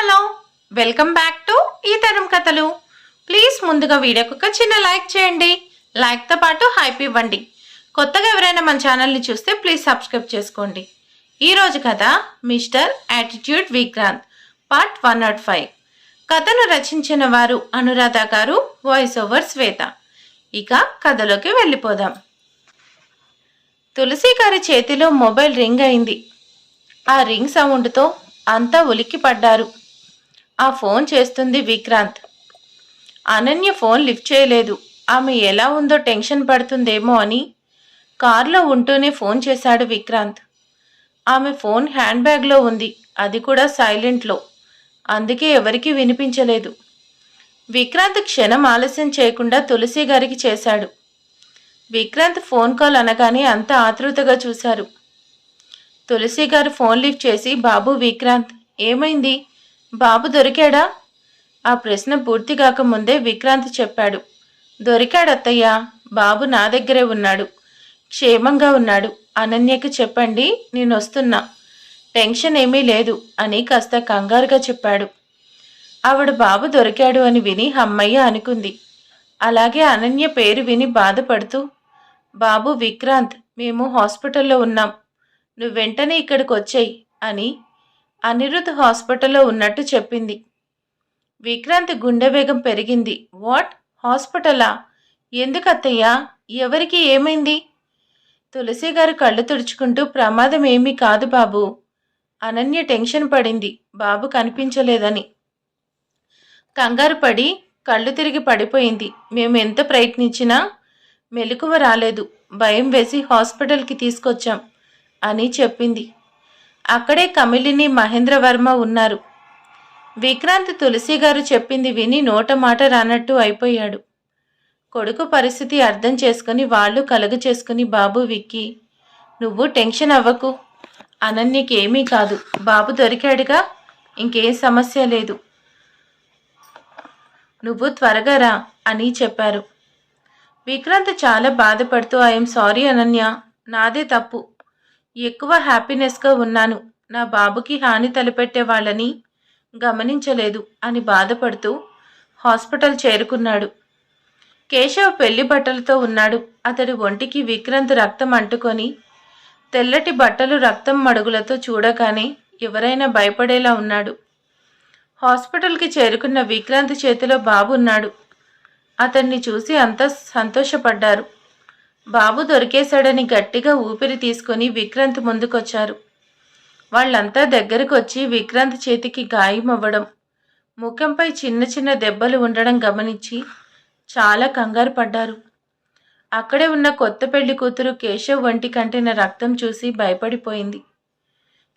Hello welcome back to ఈ తరం కథలు. ప్లీజ్ ముందుగా వీడియోకి ఒక చిన్న లైక్ చేయండి. లైక్తో పాటు హైప్ ఇవ్వండి. కొత్తగా ఎవరైనా మన ఛానల్ని చూస్తే ప్లీజ్ సబ్స్క్రైబ్ చేసుకోండి. ఈరోజు కథ mister attitude Vikrant part one not five కథను రచించిన వారు అనురాధ గారు వాయిస్ ఓవర్ శ్వేత. ఇక కథలోకి వెళ్ళిపోదాం. తులసి గారి చేతిలో మొబైల్ రింగ్ అయింది. ఆ రింగ్ సౌండ్తో అంతా ఉలిక్కి పడ్డారు ఆ ఫోన్ చేస్తుంది విక్రాంత్. అనన్య ఫోన్ లిఫ్ట్ చేయలేదు. ఆమె ఎలా ఉందో టెన్షన్ పడుతుందేమో అని కారులో ఉంటూనే ఫోన్ చేశాడు విక్రాంత్. ఆమె ఫోన్ హ్యాండ్ బ్యాగ్లో ఉంది. అది కూడా సైలెంట్లో. అందుకే ఎవరికీ వినిపించలేదు. విక్రాంత్ క్షణం ఆలస్యం చేయకుండా తులసి గారికి చేశాడు. విక్రాంత్ ఫోన్ కాల్ అనగానే అంత ఆతృతగా చూశారు. తులసి గారు ఫోన్ లిఫ్ట్ చేసి బాబు విక్రాంత్ ఏమైంది? బాబు దొరికాడా? ఆ ప్రశ్న పూర్తి కాకముందే విక్రాంత్ చెప్పాడు. దొరికాడత్తయ్య బాబు నా దగ్గరే ఉన్నాడు. క్షేమంగా ఉన్నాడు. అనన్యకి చెప్పండి నేను వస్తున్నా టెన్షన్ ఏమీ లేదు అని కాస్త కంగారుగా చెప్పాడు. ఆవిడ బాబు దొరికాడు అని విని హమ్మయ్య అనుకుంది. అలాగే అనన్య పేరు విని బాధపడుతూ బాబు విక్రాంత్ మేము హాస్పిటల్లో ఉన్నాం. నువ్వు వెంటనే ఇక్కడికి వచ్చేయి అని అనిరుద్ హాస్పిటల్లో ఉన్నట్టు చెప్పింది. విక్రాంత్ గుండె వేగం పెరిగింది. వాట్? హాస్పిటలా? ఎందుకత్తయ్యా? ఎవరికి ఏమైంది? తులసి గారు కళ్ళు తుడుచుకుంటూ ప్రమాదం ఏమీ కాదు బాబు. అనన్య టెన్షన్ పడింది. బాబు కనిపించలేదని. కంగారు పడి కళ్ళు తిరిగి పడిపోయింది. మేము ఎంత ప్రయత్నించినా మెలకువ రాలేదు. భయం వేసి హాస్పిటల్కి తీసుకొచ్చాం అని చెప్పింది. అక్కడే కమిలిని మహేంద్రవర్మ ఉన్నారు. విక్రాంత్ తులసి గారు చెప్పింది విని నోట మాట రానట్టు అయిపోయాడు. కొడుకు పరిస్థితి అర్థం చేసుకుని వాళ్ళు కలుగు చేసుకుని బాబు విక్కి నువ్వు టెన్షన్ అవ్వకు. అనన్యకి ఏమీ కాదు. బాబు దొరికాడుగా. ఇంకేం సమస్య లేదు. నువ్వు త్వరగా రా అని చెప్పారు. విక్రాంత్ చాలా బాధపడుతూ ఐఎమ్ సారీ అనన్య. నాదే తప్పు. ఎక్కువ హ్యాపీనెస్గా ఉన్నాను. నా బాబుకి హాని తలపెట్టే వాళ్ళని గమనించలేదు అని బాధపడుతూ హాస్పిటల్ చేరుకున్నాడు. కేశవ్ పెళ్ళి బట్టలతో ఉన్నాడు. అతడి ఒంటికి విక్రాంత్ రక్తం అంటుకొని తెల్లటి బట్టలు రక్తం మడుగులతో చూడగానే ఎవరైనా భయపడేలా ఉన్నాడు. హాస్పిటల్కి చేరుకున్న విక్రాంత్ చేతిలో బాబు ఉన్నాడు. అతన్ని చూసి అంత సంతోషపడ్డారు. బాబు దొరికేశాడని గట్టిగా ఊపిరి తీసుకొని విక్రాంత్ ముందుకొచ్చారు. వాళ్ళంతా దగ్గరకు వచ్చి విక్రాంత్ చేతికి గాయం అవ్వడం ముఖంపై చిన్న చిన్న దెబ్బలు ఉండడం గమనించి చాలా కంగారు పడ్డారు. అక్కడే ఉన్న కొత్త పెళ్ళి కూతురు కేశవ్ వంటి కంటిన రక్తం చూసి భయపడిపోయింది.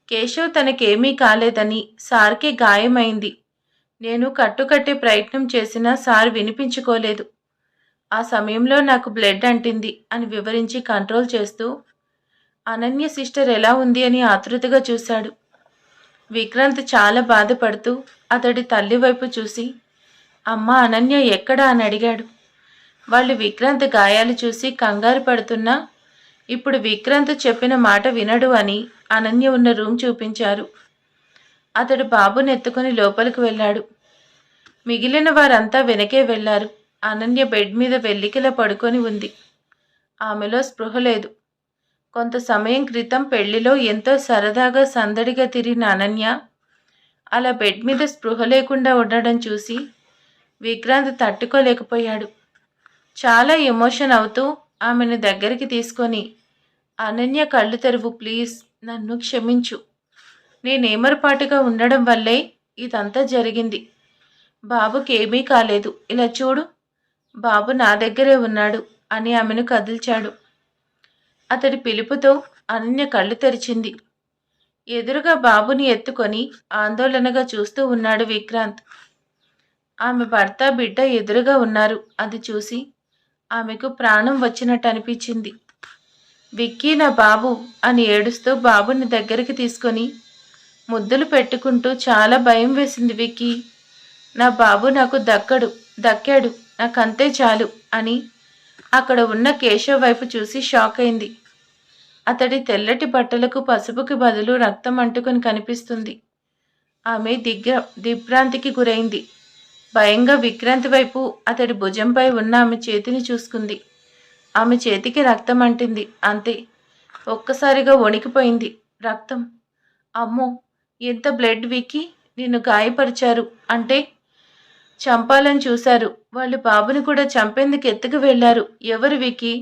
కేశవ్ తనకేమీ కాలేదని సార్కి గాయమైంది. నేను కట్టుకట్టే ప్రయత్నం చేసినా సార్ వినిపించుకోలేదు. ఆ సమయంలో నాకు బ్లడ్ అంటింది అని వివరించి కంట్రోల్ చేస్తూ అనన్య సిస్టర్ ఎలా ఉంది అని ఆతృతగా చూశాడు. విక్రాంత్ చాలా బాధపడుతూ అతడి తల్లి వైపు చూసి అమ్మ అనన్య ఎక్కడా అని అడిగాడు. వాళ్ళు విక్రాంత్ గాయాలు చూసి కంగారు పడుతున్నా ఇప్పుడు విక్రాంత్ చెప్పిన మాట వినడు అని అనన్య ఉన్న రూమ్ చూపించారు. అతడు బాబుని ఎత్తుకుని లోపలికి వెళ్ళాడు. మిగిలిన వారంతా వెనకే వెళ్ళారు. అనన్య బెడ్ మీద వెల్లికిలా పడుకొని ఉంది. ఆమెలో స్పృహ లేదు. కొంత సమయం క్రితం పెళ్ళిలో ఎంతో సరదాగా సందడిగా తిరిగిన అనన్య అలా బెడ్ మీద స్పృహ లేకుండా ఉండడం చూసి విక్రాంత్ తట్టుకోలేకపోయాడు. చాలా ఎమోషన్ అవుతూ ఆమెను దగ్గరికి తీసుకొని అనన్య కళ్ళు తెరువు ప్లీజ్ నన్ను క్షమించు. నేనేమరపాటుగా ఉండడం వల్లే ఇదంతా జరిగింది. బాబుకి ఏమీ కాలేదు. ఇలా చూడు. బాబు నా దగ్గరే ఉన్నాడు అని ఆమెను కదిల్చాడు. అతడి పిలుపుతో అనన్య కళ్ళు తెరిచింది. ఎదురుగా బాబుని ఎత్తుకొని ఆందోళనగా చూస్తూ ఉన్నాడు విక్రాంత్. ఆమె భర్త బిడ్డ ఎదురుగా ఉన్నారు. అది చూసి ఆమెకు ప్రాణం వచ్చినట్టు అనిపించింది. విక్కీ నా బాబు అని ఏడుస్తూ బాబుని దగ్గరికి తీసుకొని ముద్దులు పెట్టుకుంటూ చాలా భయం వేసింది విక్కీ. నా బాబు నాకు దక్కడు దక్కాడు. నాకంతే చాలు అని అక్కడ ఉన్న కేశవ్ వైపు చూసి షాక్ అయింది. అతడి తెల్లటి బట్టలకు పసుపుకి బదులు రక్తం అంటుకొని కనిపిస్తుంది. ఆమె దిగ్ర దిగ్భ్రాంతికి గురైంది. భయంగా విక్రాంతి వైపు అతడి భుజంపై ఉన్న ఆమె చేతిని చూసుకుంది. ఆమె చేతికి రక్తం అంటింది. అంతే. ఒక్కసారిగా వణికిపోయింది. రక్తం. అమ్మో! ఎంత బ్లడ్ వీకి? నిన్ను గాయపరిచారు. అంటే చంపాలని చూశారు. వాళ్ళు బాబుని కూడా చంపేందుకు ఎత్తుకు వెళ్ళారు. ఎవరు వికి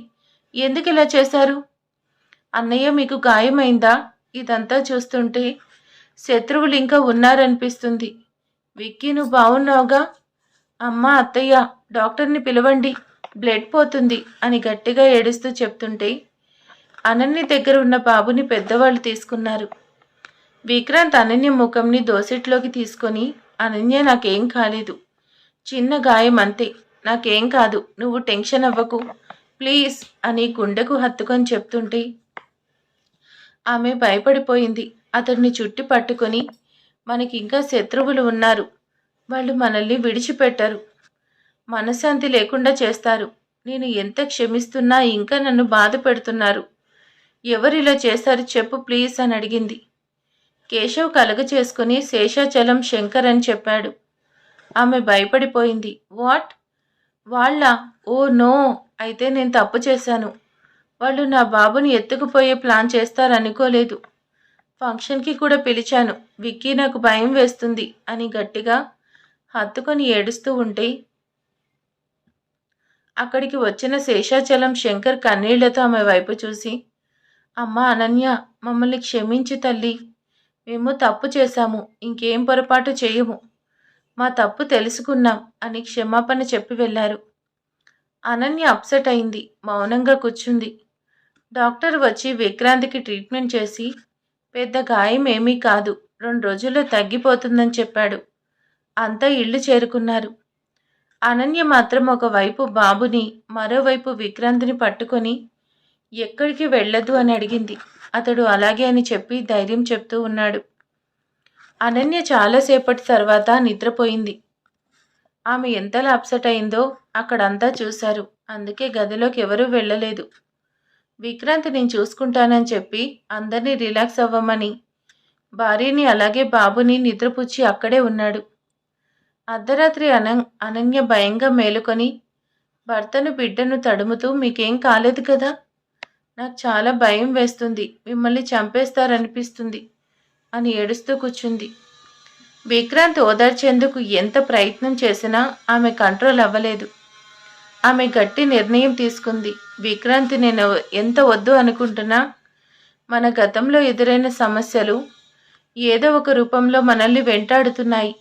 ఎందుకు ఇలా చేశారు? అన్నయ్య మీకు గాయమైందా? ఇదంతా చూస్తుంటే శత్రువులు ఇంకా ఉన్నారనిపిస్తుంది. విక్కీ నువ్వు బాగున్నావుగా అమ్మ అత్తయ్య డాక్టర్ని పిలవండి. బ్లడ్ పోతుంది అని గట్టిగా ఏడుస్తూ చెప్తుంటే అనన్య దగ్గర ఉన్న బాబుని పెద్దవాళ్ళు తీసుకున్నారు. విక్రాంత్ అనన్య ముఖంని దోసెట్లోకి తీసుకొని అనన్య నాకేం కాలేదు. చిన్న గాయం అంతే. నాకేం కాదు. నువ్వు టెన్షన్ అవ్వకు. ప్లీజ్ అని గుండెకు హత్తుకొని చెప్తుంటే ఆమె భయపడిపోయింది. అతడిని చుట్టి పట్టుకొని మనకి ఇంకా శత్రువులు ఉన్నారు. వాళ్ళు మనల్ని విడిచిపెట్టరు. మనశ్శాంతి లేకుండా చేస్తారు. నేను ఎంత క్షమిస్తున్నా ఇంకా నన్ను బాధ పెడుతున్నారు. ఎవరిలా చేశారు చెప్పు ప్లీజ్ అని అడిగింది. కేశవ్ కలగ చేసుకుని శేషాచలం శంకర్ అని చెప్పాడు. ఆమె భయపడిపోయింది. వాట్? వాళ్ళ? Oh no. అయితే నేను తప్పు చేశాను. వాళ్ళు నా బాబుని ఎత్తుకుపోయే ప్లాన్ చేస్తారనుకోలేదు. ఫంక్షన్కి కూడా పిలిచాను. విక్కీ నాకు భయం వేస్తుంది అని గట్టిగా హత్తుకొని ఏడుస్తూ ఉంటే అక్కడికి వచ్చిన శేషాచలం శంకర్ కన్నీళ్ళతో ఆమె వైపు చూసి అమ్మ అనన్య మమ్మల్ని క్షమించి తల్లి. మేము తప్పు చేశాము. ఇంకేం పొరపాటు చేయము. మా తప్పు తెలుసుకున్నాం అని క్షమాపణ చెప్పి వెళ్ళారు. అనన్య అప్సెట్ అయింది మౌనంగా కూర్చుంది. డాక్టర్ వచ్చి విక్రాంతికి ట్రీట్మెంట్ చేసి పెద్ద గాయం ఏమీ కాదు రెండు రోజుల్లో తగ్గిపోతుందని చెప్పాడు. అంతా ఇల్లు చేరుకున్నారు. అనన్య మాత్రం ఒకవైపు బాబుని మరోవైపు విక్రాంతిని పట్టుకొని ఎక్కడికి వెళ్ళదు అని అడిగింది. అతడు అలాగే అని చెప్పి ధైర్యం చెప్తూ ఉన్నాడు. అనన్య చాలాసేపటి తర్వాత నిద్రపోయింది. ఆమె ఎంతలా అప్సెట్ అయిందో అక్కడంతా చూశారు. అందుకే గదిలోకి ఎవరూ వెళ్ళలేదు. విక్రాంత్ నేను చూసుకుంటానని చెప్పి అందరినీ రిలాక్స్ అవ్వమని భార్యని అలాగే బాబుని నిద్రపుచ్చి అక్కడే ఉన్నాడు. అర్ధరాత్రి అన అనన్య భయంగా మేలుకొని భర్తను బిడ్డను తడుముతూ మీకేం కాలేదు కదా? నాకు చాలా భయం వేస్తుంది. మిమ్మల్ని చంపేస్తారనిపిస్తుంది. అని ఏడుస్తూ కూర్చుంది. విక్రాంత్ ఓదార్చేందుకు ఎంత ప్రయత్నం చేసినా ఆమె కంట్రోల్ అవ్వలేదు. ఆమె గట్టి నిర్ణయం తీసుకుంది. విక్రాంతి నేను ఎంత వద్దు అనుకుంటున్నా? మన గతంలో ఎదురైన సమస్యలు ఏదో ఒక రూపంలో మనల్ని వెంటాడుతున్నాయి.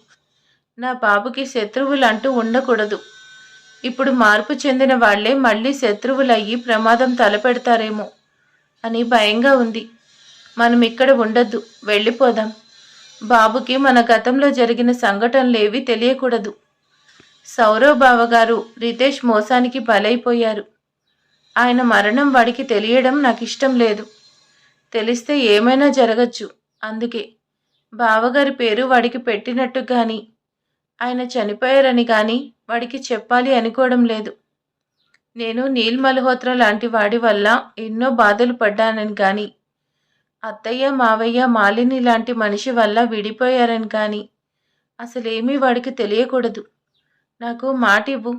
నా బాబుకి శత్రువులు అంటూ ఉండకూడదు. ఇప్పుడు మార్పు చెందిన వాళ్ళే మళ్ళీ శత్రువులయ్యి ప్రమాదం తలపెడతారేమో అని భయంగా ఉంది. మనం ఇక్కడ ఉండొద్దు. వెళ్ళిపోదాం. బాబుకి మన గతంలో జరిగిన సంఘటనలేవి తెలియకూడదు. సౌరవ్ బావగారు రితేష్ మోసానికి బలైపోయారు. ఆయన మరణం వాడికి తెలియడం నాకు ఇష్టం లేదు. తెలిస్తే ఏమైనా జరగచ్చు. అందుకే బావగారి పేరు వాడికి పెట్టినట్టు కానీ ఆయన చనిపోయారని కానీ వాడికి చెప్పాలి అనుకోవడం లేదు. నేను నీల్ మల్హోత్రా లాంటి వాడి వల్ల ఎన్నో బాధలు పడ్డానని కానీ అత్తయ్య మావయ్య మాలిని లాంటి మనిషి వల్ల విడిపోయారని కానీ అసలేమీ వాడికి తెలియకూడదు. నాకు మాట ఇవ్వు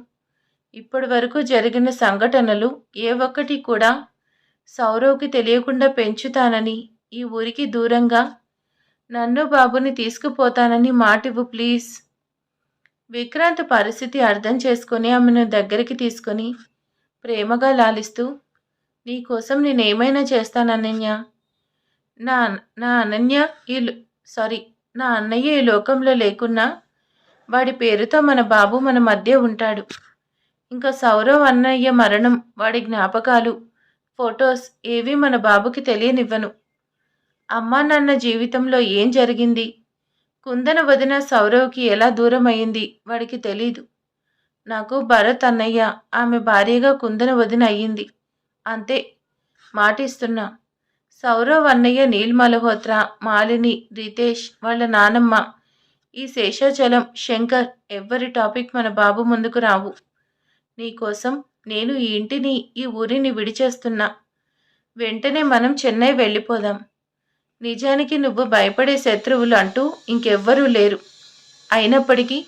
ఇప్పటి వరకు జరిగిన సంఘటనలు ఏ ఒక్కటి కూడా సౌరవ్కి తెలియకుండా పెంచుతానని ఈ ఊరికి దూరంగా నన్ను బాబుని తీసుకుపోతానని మాటివ్వు ప్లీజ్. విక్రాంత్ పరిస్థితి అర్థం చేసుకొని ఆమెను దగ్గరికి తీసుకొని ప్రేమగా లాలిస్తూ నీకోసం నేనేమైనా చేస్తాను నా నా అనన్య ఈ సారీ నా అన్నయ్య ఈ లోకంలో లేకున్నా వాడి పేరుతో మన బాబు మన మధ్య ఉంటాడు. ఇంకా సౌరవ్ అన్నయ్య మరణం వాడి జ్ఞాపకాలు ఫొటోస్ ఏవి మన బాబుకి తెలియనివ్వను. అమ్మా నాన్న జీవితంలో ఏం జరిగింది? కుందన వదిన సౌరవ్కి ఎలా దూరం అయింది వాడికి తెలీదు. నాకు భరత్ అన్నయ్య ఆమె భార్యగా కుందన వదిన అయ్యింది. అంతే మాటిస్తున్నా. సౌరవ్ అన్నయ్య నీల్ మల్హోత్రా మాలిని రితేష్ వాళ్ళ నానమ్మ. ఈ శేషాచలం శంకర్ ఎవ్వరి టాపిక్ మన బాబు ముందుకు రావు. నీకోసం నేను ఈ ఇంటిని ఈ ఊరిని విడిచేస్తున్నా. వెంటనే మనం చెన్నై వెళ్ళిపోదాం. నిజానికి నువ్వు భయపడే శత్రువులు అంటూ ఇంకెవ్వరూ లేరు. అయినప్పటికీ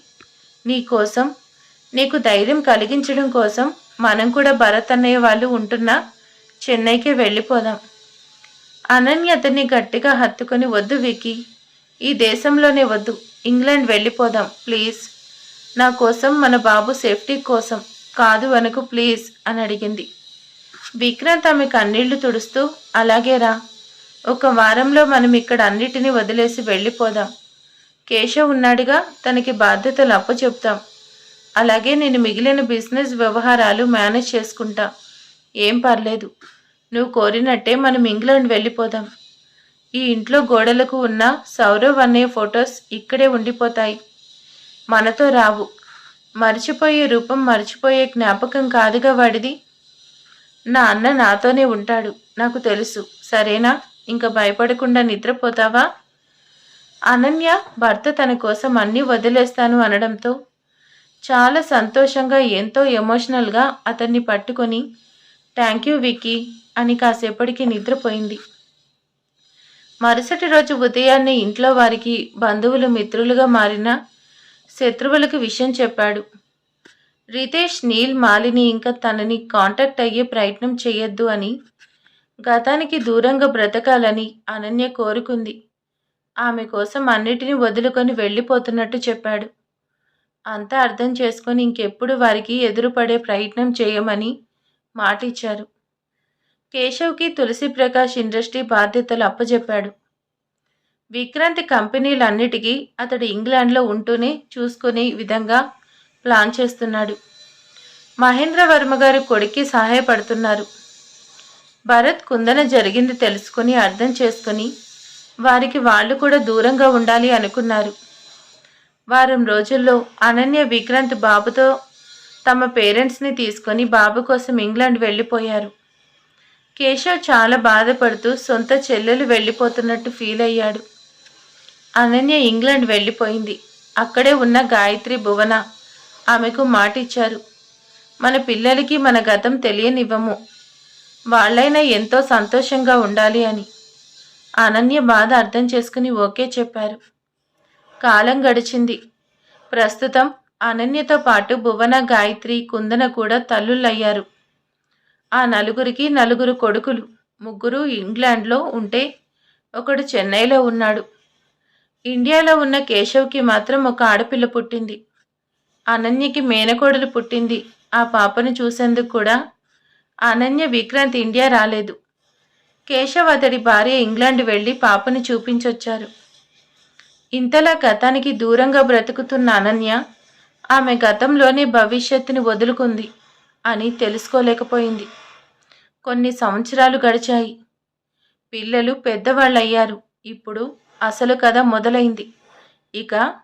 నీకోసం నీకు ధైర్యం కలిగించడం కోసం మనం కూడా భరత్ అన్నయ్య వాళ్ళు ఉంటున్నా చెన్నైకి వెళ్ళిపోదాం. అనన్య అతన్ని గట్టిగా హత్తుకొని వద్దు వికి ఈ దేశంలోనే వద్దు ఇంగ్లాండ్ వెళ్ళిపోదాం ప్లీజ్. నా కోసం మన బాబు సేఫ్టీ కోసం కాదు అనుకు ప్లీజ్ అని అడిగింది. విక్రాంత్ ఆమె కన్నీళ్ళు తుడుస్తూ అలాగే రా ఒక వారంలో మనం ఇక్కడ అన్నిటినీ వదిలేసి వెళ్ళిపోదాం. కేశవ్ ఉన్నాడుగా తనకి బాధ్యతలు అప్పచెప్తాం. అలాగే నేను మిగిలిన బిజినెస్ వ్యవహారాలు మేనేజ్ చేసుకుంటా. ఏం పర్లేదు. నువ్వు కోరినట్టే మనం ఇంగ్లాండ్ వెళ్ళిపోదాం. ఈ ఇంట్లో గోడలకు ఉన్న సౌరవ్ అనే ఫొటోస్ ఇక్కడే ఉండిపోతాయి. మనతో రావు. మర్చిపోయే రూపం మర్చిపోయే జ్ఞాపకం కాదుగా వాడిది. నా అన్న నాతోనే ఉంటాడు నాకు తెలుసు. సరేనా? ఇంకా భయపడకుండా నిద్రపోతావా? అనన్య భర్త తన కోసం అన్నీ వదిలేస్తాను అనడంతో చాలా సంతోషంగా ఎంతో ఎమోషనల్గా అతన్ని పట్టుకొని థ్యాంక్ యూ విక్కీ. అని కాసేపటికి నిద్రపోయింది. మరుసటి రోజు ఉదయాన్నే ఇంట్లో వారికి బంధువులు మిత్రులుగా మారిన శత్రువులకు విషయం చెప్పాడు. రితేష్ నీల్ మాలిని ఇంకా తనని కాంటాక్ట్ అయ్యే ప్రయత్నం చేయొద్దు అని గతానికి దూరంగా బ్రతకాలని అనన్య కోరుకుంది. ఆమె కోసం అన్నిటినీ వదులుకొని వెళ్ళిపోతున్నట్టు చెప్పాడు. అంతా అర్థం చేసుకొని ఇంకెప్పుడు వారికి ఎదురుపడే ప్రయత్నం చేయమని మాటిచ్చారు. కేశవ్కి తులసి ప్రకాష్ ఇండస్ట్రీ బాధ్యతలు అప్పచెప్పాడు విక్రాంతి కంపెనీలన్నిటికీ అతడు ఇంగ్లాండ్లో ఉంటూనే చూసుకునే విధంగా ప్లాన్ చేస్తున్నాడు. మహేంద్ర వర్మ గారు కొడుక్కి సహాయపడుతున్నారు. భరత్ కుందన జరిగింది తెలుసుకుని అర్థం చేసుకుని వారికి వాళ్ళు కూడా దూరంగా ఉండాలి అనుకున్నారు. వారం రోజుల్లో అనన్య విక్రాంత్ బాబుతో తమ పేరెంట్స్ని తీసుకొని బాబు కోసం ఇంగ్లాండ్ వెళ్ళిపోయారు. కేశవ్ చాలా బాధపడుతూ సొంత చెల్లెలు వెళ్ళిపోతున్నట్టు ఫీల్ అయ్యాడు. అనన్య ఇంగ్లాండ్ వెళ్ళిపోయింది. అక్కడే ఉన్న గాయత్రి భువన ఆమెకు మాటిచ్చారు. మన పిల్లలకి మన గతం తెలియనివ్వము. వాళ్ళైనా ఎంతో సంతోషంగా ఉండాలి అని. అనన్య బాధ అర్థం చేసుకుని ఓకే చెప్పారు. కాలం గడిచింది. ప్రస్తుతం అనన్యతో పాటు భువన గాయత్రి కుందన కూడా తల్లులయ్యారు. ఆ నలుగురికి నలుగురు కొడుకులు. ముగ్గురు ఇంగ్లాండ్లో ఉంటే ఒకడు చెన్నైలో ఉన్నాడు. ఇండియాలో ఉన్న కేశవ్కి మాత్రం ఒక ఆడపిల్ల పుట్టింది. అనన్యకి మేనకోడలు పుట్టింది. ఆ పాపను చూసేందుకు కూడా అనన్య విక్రాంత్ ఇండియా రాలేదు. కేశవ్ అతడి భార్య ఇంగ్లాండ్ వెళ్ళి పాపను చూపించొచ్చారు. ఇంతలా గతానికి దూరంగా బ్రతుకుతున్న అనన్య ఆమె గతంలోనే భవిష్యత్తుని వదులుకుంది అని తెలుసుకోలేకపోయింది. కొన్ని సంవత్సరాలు గడిచాయి. పిల్లలు పెద్దవాళ్ళయ్యారు. ఇప్పుడు అసలు కథ మొదలైంది. ఇక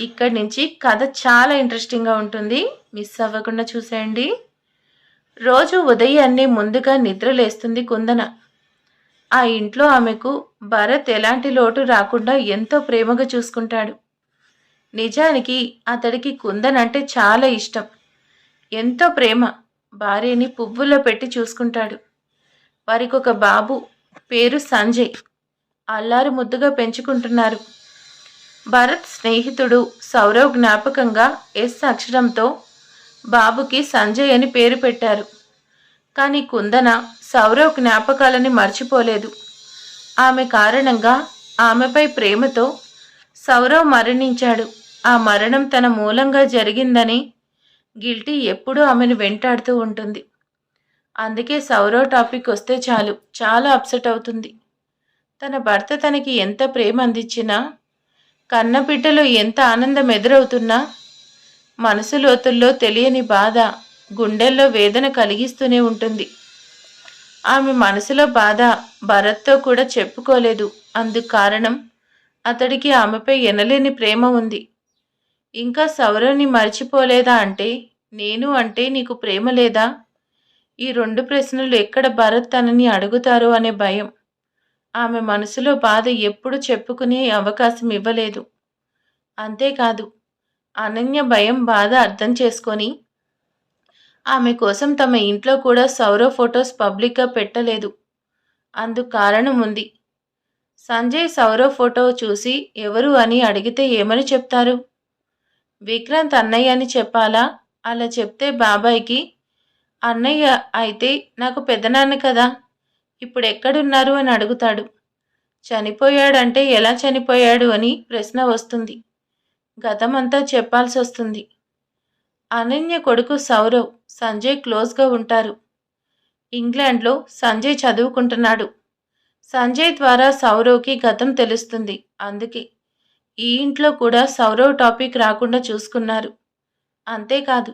ఇక్కడి నుంచి కథ చాలా ఇంట్రెస్టింగ్గా ఉంటుంది. మిస్ అవ్వకుండా చూసేయండి. రోజు ఉదయాన్నే ముందుగా నిద్రలేస్తుంది కుందన. ఆ ఇంట్లో ఆమెకు భరత్ ఎలాంటి లోటు రాకుండా ఎంతో ప్రేమగా చూసుకుంటాడు. నిజానికి అతడికి కుందన్ అంటే చాలా ఇష్టం. ఎంతో ప్రేమ. భార్యని పువ్వుల్లో పెట్టి చూసుకుంటాడు. వారికి ఒక బాబు పేరు సంజయ్. అల్లారు ముద్దుగా పెంచుకుంటున్నారు. భరత్ స్నేహితుడు సౌరవ్ జ్ఞాపకంగా ఎస్ అక్షరంతో బాబుకి సంజయ్ అని పేరు పెట్టారు. కానీ కుందన సౌరవ్ జ్ఞాపకాలని మర్చిపోలేదు. ఆమె కారణంగా ఆమెపై ప్రేమతో సౌరవ్ మరణించాడు. ఆ మరణం తన మూలంగా జరిగిందని గిల్టీ ఎప్పుడూ ఆమెను వెంటాడుతూ ఉంటుంది. అందుకే సౌరవ్ టాపిక్ వస్తే చాలు చాలా అప్సెట్ అవుతుంది. తన భర్త తనకి ఎంత ప్రేమ అందించినా కన్నబిడ్డలో ఎంత ఆనందం ఎదురవుతున్నా మనసు లోతుల్లో తెలియని బాధ గుండెల్లో వేదన కలిగిస్తూనే ఉంటుంది. ఆమె మనసులో బాధ భరత్తో కూడా చెప్పుకోలేదు. అందుకు కారణం అతడికి ఆమెపై ఎనలేని ప్రేమ ఉంది. ఇంకా సౌరవ్ని మర్చిపోలేదా అంటే? నేను అంటే నీకు ప్రేమ లేదా? ఈ రెండు ప్రశ్నలు ఎక్కడ భరత్ తనని అడుగుతారు అనే భయం. ఆమె మనసులో బాధ ఎప్పుడు చెప్పుకునే అవకాశం ఇవ్వలేదు. అంతేకాదు అనన్య భయం బాధ అర్థం చేసుకొని ఆమె కోసం తమ ఇంట్లో కూడా సౌరవ్ ఫొటోస్ పబ్లిక్గా పెట్టలేదు. అందుకు కారణం ఉంది. సంజయ్ సౌరవ్ ఫోటో చూసి ఎవరు అని అడిగితే ఏమని చెప్తారు? విక్రాంత్ అన్నయ్య అని చెప్పాలా? అలా చెప్తే బాబాయ్కి అన్నయ్య అయితే నాకు పెద్దనాన్న కదా. ఇప్పుడు ఎక్కడున్నారు? అని అడుగుతాడు. చనిపోయాడంటే ఎలా చనిపోయాడు? అని ప్రశ్న వస్తుంది. గతమంతా చెప్పాల్సి వస్తుంది అనన్య కొడుకు సౌరవ్ సంజయ్ క్లోజ్గా ఉంటారు. ఇంగ్లాండ్లో సంజయ్ చదువుకుంటున్నాడు. సంజయ్ ద్వారా సౌరవ్కి గతం తెలుస్తుంది. అందుకే ఈ ఇంట్లో కూడా సౌరవ్ టాపిక్ రాకుండా చూసుకున్నారు. అంతేకాదు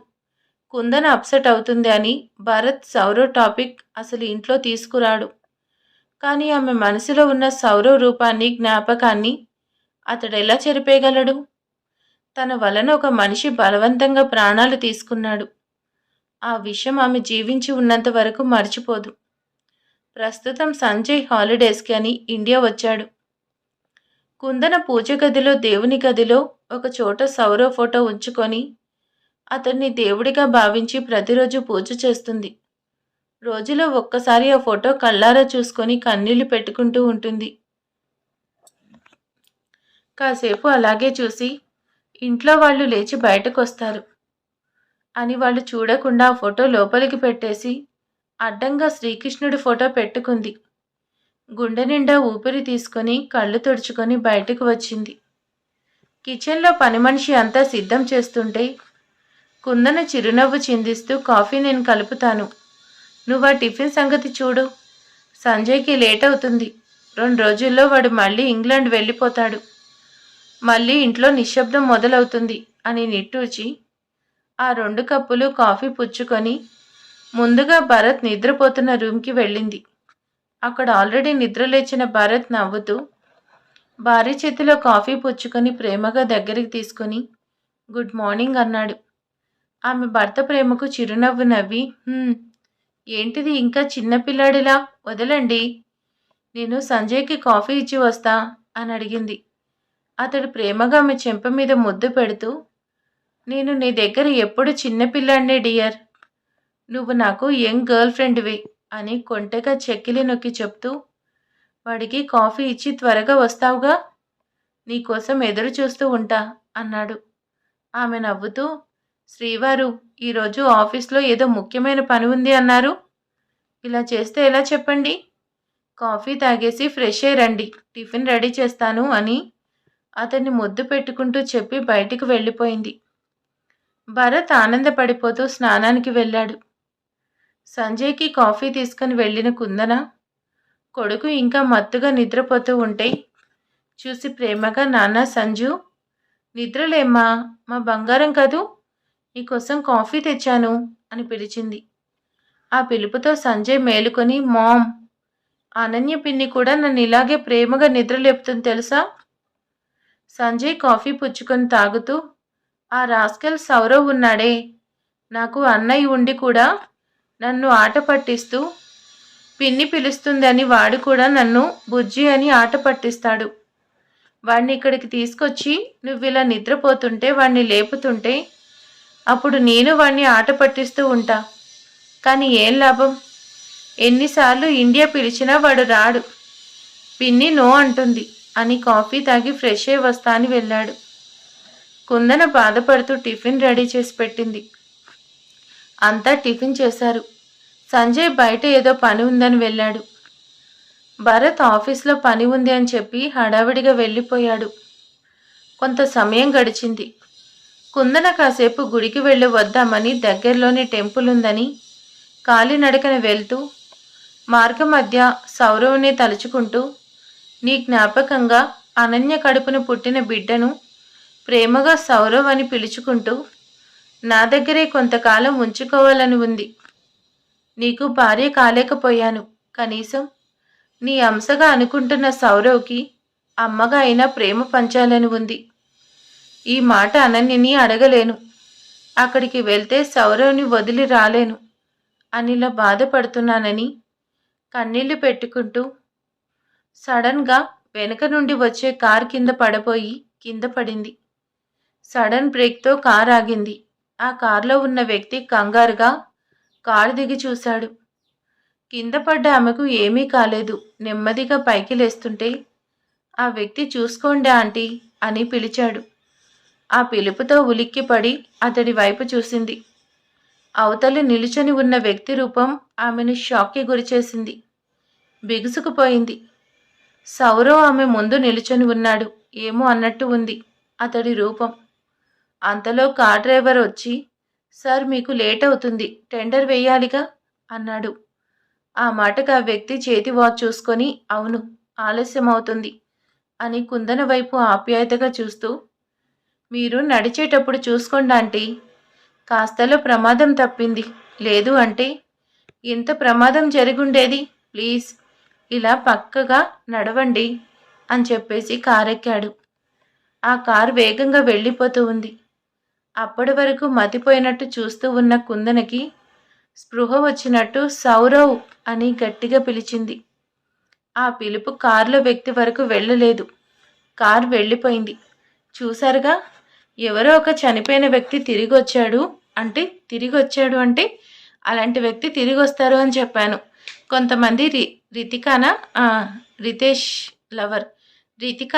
కుందన అప్సెట్ అవుతుంది అని భరత్ సౌరవ్ టాపిక్ అసలు ఇంట్లో తీసుకురాడు. కానీ ఆమె మనసులో ఉన్న సౌరవ్ రూపాన్ని జ్ఞాపకాన్ని అతడు ఎలా చెరిపేయగలడు? తన వలన ఒక మనిషి బలవంతంగా ప్రాణాలు తీసుకున్నాడు. ఆ విషయం ఆమె జీవించి ఉన్నంత వరకు మర్చిపోదు. ప్రస్తుతం సంజయ్ హాలిడేస్కి అని ఇండియా వచ్చాడు. కుందన పూజ గదిలో దేవుని గదిలో ఒక చోట సౌర ఫోటో ఉంచుకొని అతన్ని దేవుడిగా భావించి ప్రతిరోజు పూజ చేస్తుంది. రోజులో ఒక్కసారి ఆ ఫోటో కళ్ళారా చూసుకొని కన్నీళ్ళు పెట్టుకుంటూ ఉంటుంది. కాసేపు అలాగే చూసి ఇంట్లో వాళ్ళు లేచి బయటకు వస్తారు అని వాళ్ళు చూడకుండా ఆ ఫోటో లోపలికి పెట్టేసి అడ్డంగా శ్రీకృష్ణుడి ఫోటో పెట్టుకుంది. గుండె నిండా ఊపిరి తీసుకొని కళ్ళు తుడుచుకొని బయటకు వచ్చింది. కిచెన్లో పని మనిషి అంతా సిద్ధం చేస్తుంటే కుందన చిరునవ్వు చిందిస్తూ కాఫీ నేను కలుపుతాను. నువ్వు ఆ టిఫిన్ సంగతి చూడు. సంజయ్కి లేట్ అవుతుంది. రెండు రోజుల్లో వాడు మళ్ళీ ఇంగ్లాండ్ వెళ్ళిపోతాడు. మళ్ళీ ఇంట్లో నిశ్శబ్దం మొదలవుతుంది అని నిట్టూచి ఆ రెండు కప్పులు కాఫీ పుచ్చుకొని ముందుగా భరత్ నిద్రపోతున్న రూమ్కి వెళ్ళింది. అక్కడ ఆల్రెడీ నిద్రలేచిన భరత్ నవ్వుతూ భార్య చేతిలో కాఫీ పుచ్చుకొని ప్రేమగా దగ్గరికి తీసుకొని గుడ్ మార్నింగ్ అన్నాడు. ఆమె భర్త ప్రేమకు చిరునవ్వు నవ్వి ఏంటిది ఇంకా చిన్నపిల్లాడిలా వదలండి. నేను సంజయ్కి కాఫీ ఇచ్చి వస్తా అని అడిగింది. అతడు ప్రేమగా ఆమె చెంప మీద ముద్దు పెడుతూ నేను నీ దగ్గర ఎప్పుడు చిన్నపిల్లాడినే డియర్. నువ్వు నాకు యంగ్ గర్ల్ ఫ్రెండ్వి. అని కొంటెగా చెక్కిలి నొక్కి చెప్తూ వాడికి కాఫీ ఇచ్చి త్వరగా వస్తావుగా? నీకోసం ఎదురు చూస్తూ ఉంటా అన్నాడు. ఆమె నవ్వుతూ శ్రీవారు ఈరోజు ఆఫీస్లో ఏదో ముఖ్యమైన పని ఉంది అన్నారు. ఇలా చేస్తే ఎలా చెప్పండి? కాఫీ తాగేసి ఫ్రెష్ అయ్యి రండి టిఫిన్ రెడీ చేస్తాను అని అతన్ని ముద్దు పెట్టుకుంటూ చెప్పి బయటికి వెళ్ళిపోయింది. భరత్ ఆనందపడిపోతూ స్నానానికి వెళ్ళాడు. సంజయ్కి కాఫీ తీసుకుని వెళ్ళిన కుందన కొడుకు ఇంకా మత్తుగా నిద్రపోతూ ఉంటే చూసి ప్రేమగా నాన్న సంజు నిద్రలేమ్మా మా బంగారం కదూ నీకోసం కాఫీ తెచ్చాను అని పిలిచింది. ఆ పిలుపుతో సంజయ్ మేలుకొని మామ్ అనన్య పిన్ని కూడా నన్ను ఇలాగే ప్రేమగా నిద్రలేపుతుంది తెలుసా? సంజయ్ కాఫీ పుచ్చుకొని తాగుతూ ఆ రాస్కెల్ సౌరవ్ ఉన్నాడే నాకు అన్నయ్య ఉండి కూడా నన్ను ఆట పట్టిస్తూ పిన్ని పిలుస్తుందని వాడు కూడా నన్ను బుజ్జి అని ఆట పట్టిస్తాడు. వాడిని ఇక్కడికి తీసుకొచ్చి నువ్వు ఇలా నిద్రపోతుంటే వాడిని లేపుతుంటే అప్పుడు నేను వాడిని ఆట పట్టిస్తూ ఉంటా. కానీ ఏం లాభం? ఎన్నిసార్లు ఇండియా పిలిచినా వాడు రాడు. పిన్ని నో అంటుంది. అని కాఫీ తాగి ఫ్రెష్ అయి వస్తా అని వెళ్ళాడు. కుందన బాధపడుతూ టిఫిన్ రెడీ చేసి పెట్టింది. అంతా టిఫిన్ చేశారు. సంజయ్ బయట ఏదో పని ఉందని వెళ్ళాడు. భరత్ ఆఫీస్లో పని ఉంది అని చెప్పి హడావిడిగా వెళ్ళిపోయాడు. కొంత సమయం గడిచింది. కుందన కాసేపు గుడికి వెళ్ళి వద్దామని దగ్గరలోని టెంపుల్ ఉందని కాలినడకన వెళ్తూ మార్గ మధ్య సౌరవ్ని తలుచుకుంటూ నీ జ్ఞాపకంగా అనన్య కడుపున పుట్టిన బిడ్డను ప్రేమగా సౌరవ్ అని పిలుచుకుంటూ నా దగ్గరే కొంతకాలం ఉంచుకోవాలని ఉంది. నీకు భార్య కాలేకపోయాను. కనీసం నీ అంశగా అనుకుంటున్న సౌరవ్కి అమ్మగా అయినా ప్రేమ పంచాలని ఉంది. ఈ మాట అనన్యని అడగలేను. అక్కడికి వెళ్తే సౌరవ్ని వదిలి రాలేను. అనిలా బాధపడుతున్నానని కన్నీళ్ళు పెట్టుకుంటూ సడన్గా వెనుక నుండి వచ్చే కార్ కింద పడపోయి కింద పడింది. సడన్ బ్రేక్తో కార్ ఆగింది. ఆ కారులో ఉన్న వ్యక్తి కంగారుగా కారు దిగి చూశాడు. కింద పడ్డ ఆమెకు ఏమీ కాలేదు. నెమ్మదిగా పైకి లేస్తుంటే ఆ వ్యక్తి చూసుకోండి ఆంటీ అని పిలిచాడు. ఆ పిలుపుతో ఉలిక్కిపడి అతడి వైపు చూసింది. అవతలి నిలుచొని ఉన్న వ్యక్తి రూపం ఆమెను షాక్కి గురిచేసింది బిగుసుకుపోయింది. సౌరవ్ ఆమె ముందు నిలుచొని ఉన్నాడు. ఏమో అన్నట్టు ఉంది అతడి రూపం. అంతలో కార్ డ్రైవర్ వచ్చి సార్ మీకు లేట్ అవుతుంది. టెండర్ వేయాలిగా? అన్నాడు. ఆ మాటకు ఆ వ్యక్తి చేతి వాచ్ చూసుకొని అవును ఆలస్యం అవుతుంది అని కుందన వైపు ఆప్యాయతగా చూస్తూ మీరు నడిచేటప్పుడు చూసుకోండి ఆంటీ. కాస్తలో ప్రమాదం తప్పింది. లేదు అంటే ఇంత ప్రమాదం జరిగుండేది. ప్లీజ్ ఇలా పక్కగా నడవండి అని చెప్పేసి కారెక్కాడు. ఆ కారు వేగంగా వెళ్ళిపోతూ ఉంది. అప్పటి వరకు మతిపోయినట్టు చూస్తూ ఉన్న కుందనకి స్పృహ వచ్చినట్టు సౌరవ్ అని గట్టిగా పిలిచింది. ఆ పిలుపు కారులో వ్యక్తి వరకు వెళ్ళలేదు. కారు వెళ్ళిపోయింది. చూసారుగా ఎవరో ఒక చనిపోయిన వ్యక్తి తిరిగి వచ్చాడు అంటే తిరిగి వచ్చాడు అంటే అలాంటి వ్యక్తి తిరిగి వస్తారు అని చెప్పాను. కొంతమంది రి రితికాన? రితేష్ లవర్. రితిక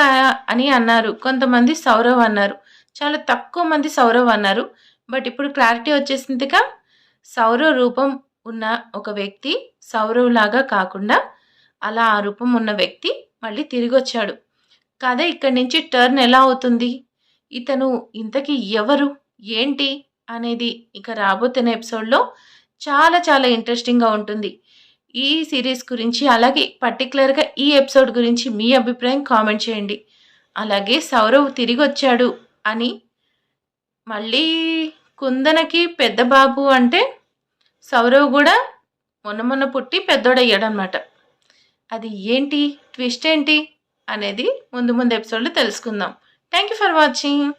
అని అన్నారు. కొంతమంది సౌరవ్ అన్నారు. చాలా తక్కువ మంది సౌరవ్ అన్నారు. బట్ ఇప్పుడు క్లారిటీ వచ్చేసిందిగా సౌరవ్ రూపం ఉన్న ఒక వ్యక్తి సౌరవ్ లాగా కాకుండా అలా ఆ రూపం ఉన్న వ్యక్తి మళ్ళీ తిరిగి వచ్చాడు. కథ ఇక్కడి నుంచి టర్న్ ఎలా అవుతుంది? ఇతను ఇంతకీ ఎవరు? ఏంటి? అనేది ఇక రాబోతున్న ఎపిసోడ్లో చాలా చాలా ఇంట్రెస్టింగ్గా ఉంటుంది. ఈ సిరీస్ గురించి అలాగే పర్టికులర్గా ఈ ఎపిసోడ్ గురించి మీ అభిప్రాయం కామెంట్ చేయండి. అలాగే సౌరవ్ తిరిగి వచ్చాడు. అని మళ్ళీ కుందనకి పెద్ద బాబు అంటే సౌరవ్ కూడా మొన్న మొన్న పుట్టి పెద్దోడయ్యాడనమాట. అది ఏంటి? ట్విస్ట్ ఏంటి? అనేది ముందు ముందు ఎపిసోడ్లో తెలుసుకుందాం. Thank you for watching